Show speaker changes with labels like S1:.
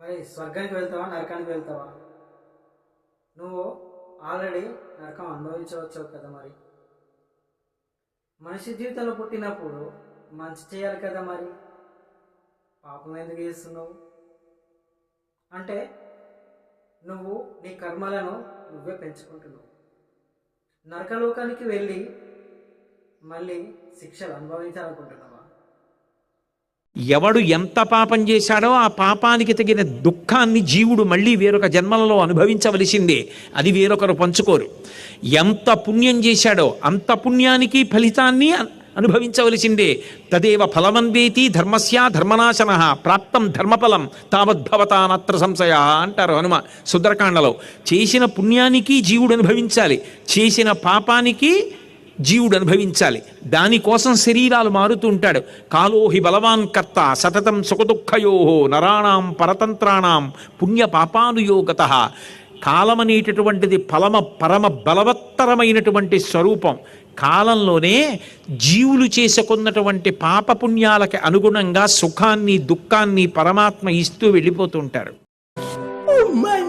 S1: మరి స్వర్గానికి వెళ్తావా? నరకానికి వెళ్తావా? నువ్వు ఆల్రెడీ నరకం అనుభవించవచ్చు కదా మరి. మనిషి జీవితంలో పుట్టినప్పుడు మంచి చేయాలి కదా మరి? పాపం ఎందుకు చేస్తున్నావు? అంటే నువ్వు నీ కర్మలను నువ్వే పెంచుకుంటున్నావు. నరకలోకానికి వెళ్ళి మళ్ళీ శిక్షలు అనుభవించాలనుకుంటున్నావు?
S2: ఎవడు ఎంత పాపం చేశాడో ఆ పాపానికి తగిన దుఃఖాన్ని జీవుడు మళ్ళీ వేరొక జన్మలలో అనుభవించవలసిందే. అది వేరొకరు పంచుకోరు. ఎంత పుణ్యం చేశాడో అంత పుణ్యానికి ఫలితాన్ని అనుభవించవలసిందే. తదేవ ఫలమన్వేతి ధర్మస్య ధర్మనాశన ప్రాప్తం ధర్మఫలం తావద్భవతానత్ర సంశయ అంటారు హనుమ సుందరకాండలో. చేసిన పుణ్యానికి జీవుడు అనుభవించాలి. చేసిన పాపానికి జీవుడు అనుభవించాలి. దానికోసం శరీరాలు మారుతూ ఉంటాడు. కాలోహి బలవాన్ కర్త సతతం సుఖదుఃఖయో నరాణాం పరతంత్రాణం పుణ్య పాపానుయోగత కాలమనేటటువంటిది ఫలమ పరమ బలవత్తరమైనటువంటి స్వరూపం. కాలంలోనే జీవులు చేసుకున్నటువంటి పాపపుణ్యాలకి అనుగుణంగా సుఖాన్ని దుఃఖాన్ని పరమాత్మ ఇస్తూ వెళ్ళిపోతుంటారు
S3: oh